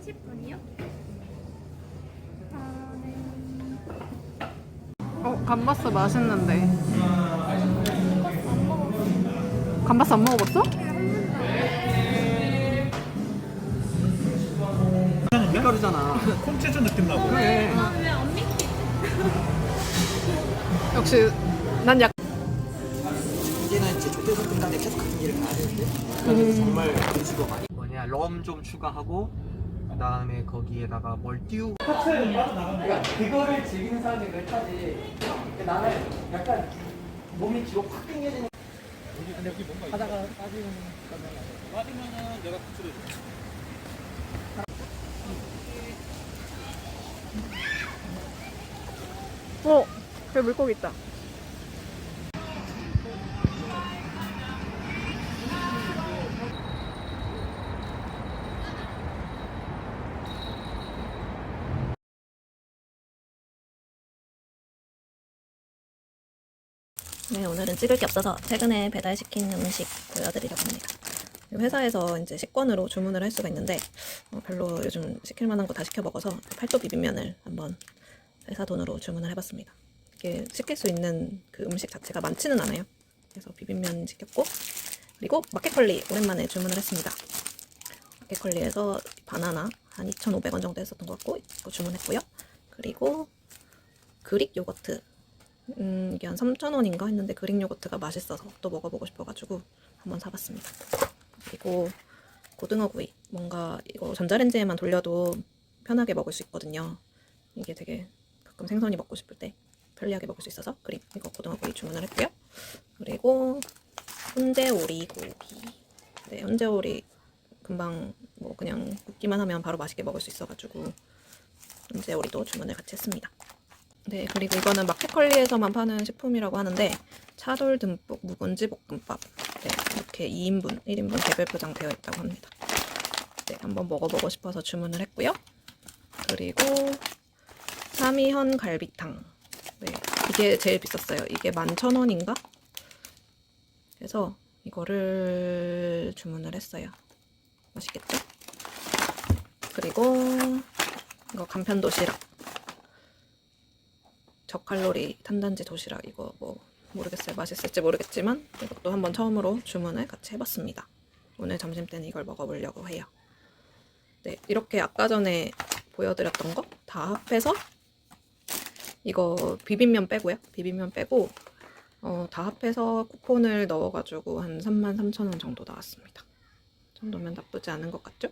30분이요? 아, 네. 어, 감바스 맛있는데. 감바스 안 먹어봤어? 밀가루잖아. 콩치즈 느낌 나고. 그래. 아, 왜안 믿기? 역시 난 약. 이제는 이제 조대성 끝나는데 계속 그 길을 가야 되는데. 그래서 정말 음식이 많이. 뭐냐 럼 좀 추가하고 그 다음에 거기에다가 뭘 띄우고. 그러니까 그거를 즐기는 사람이 그렇다지. 근데 나는 약간 몸이 뒤로 확 당겨지는. 여기 뭔가 하다가 빠지면 빠지면은 내가 구출해 줘. 어, 그 물고기 있다. 네, 오늘은 찍을 게 없어서 최근에 배달시킨 음식 보여드리려고 합니다. 회사에서 이제 식권으로 주문을 할 수가 있는데 어, 별로 요즘 시킬 만한 거 다 시켜 먹어서 팔도 비빔면을 한번 회사 돈으로 주문을 해봤습니다. 이게 시킬 수 있는 그 음식 자체가 많지는 않아요. 그래서 비빔면 시켰고 그리고 마켓컬리 오랜만에 주문을 했습니다. 마켓컬리에서 바나나 한 2,500원 정도 했었던 것 같고 이거 주문했고요. 그리고 그릭 요거트 음, 이게 한 3,000원인가 했는데 그릭 요거트가 맛있어서 또 먹어보고 싶어가지고 한번 사봤습니다. 그리고 고등어 구이. 뭔가 이거 전자레인지에만 돌려도 편하게 먹을 수 있거든요. 이게 되게 가끔 생선이 먹고 싶을 때 편리하게 먹을 수 있어서 그리고 이거 고등어 구이 주문을 했고요. 그리고 훈제오리 고기. 네, 훈제오리 금방 뭐 그냥 굽기만 하면 바로 맛있게 먹을 수 있어가지고 훈제오리도 주문을 같이 했습니다. 네, 그리고 이거는 마켓컬리에서만 파는 식품이라고 하는데 차돌 듬뿍 묵은지 볶음밥. 네, 이렇게 2인분, 1인분 개별 포장되어 있다고 합니다. 네, 한번 먹어보고 싶어서 주문을 했고요. 그리고 삼이현 갈비탕. 네, 이게 제일 비쌌어요. 이게 11,000원인가? 그래서 이거를 주문을 했어요. 맛있겠죠? 그리고 이거 간편 도시락. 저칼로리 탄단지 도시락 이거 뭐 모르겠어요. 맛있을지 모르겠지만 이것도 한번 처음으로 주문을 같이 해봤습니다. 오늘 점심 때는 이걸 먹어보려고 해요. 네 이렇게 아까 전에 보여드렸던 거 다 합해서 이거 비빔면 빼고요. 비빔면 빼고 어, 다 합해서 쿠폰을 넣어가지고 한 33,000원 정도 나왔습니다. 이 정도면 나쁘지 않은 것 같죠?